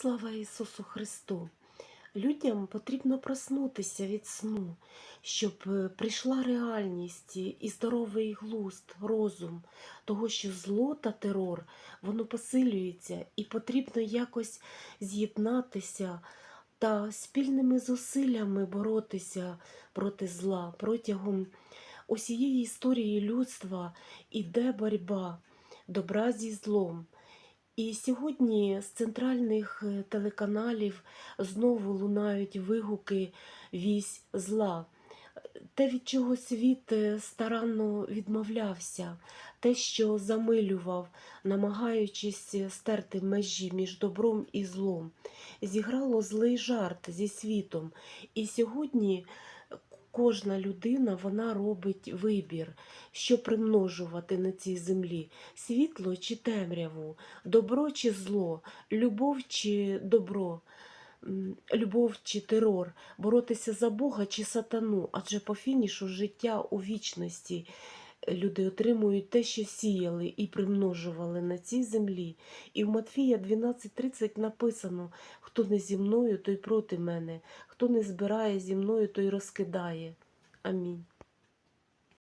Слава Ісусу Христу! Людям потрібно проснутися від сну, щоб е, прийшла реальність і- здоровий глузд, розум, того, що зло та терор воно посилюється, і потрібно якось з'єднатися та спільними зусиллями боротися проти зла. Протягом усієї історії людства іде боротьба добра зі злом. І сьогодні з центральних е, телеканалів знову лунають вигуки вісь зла. Те, від чого світ е, старанно відмовлявся, те, що замилював, намагаючись е, стерти межі між добром і злом, зіграло злий жарт зі світом. І сьогодні кожна людина вона робить вибір, що примножувати на цій землі: світло чи темряву, добро чи зло, любов чи добро, любов чи терор, боротися за Бога чи сатану, адже по фінішу життя у вічності. Люди отримують те, що сіяли і примножували на цій землі. І в Матфія 12.30 написано: хто не зі мною, той проти мене, хто не збирає зі мною, той розкидає. Амінь.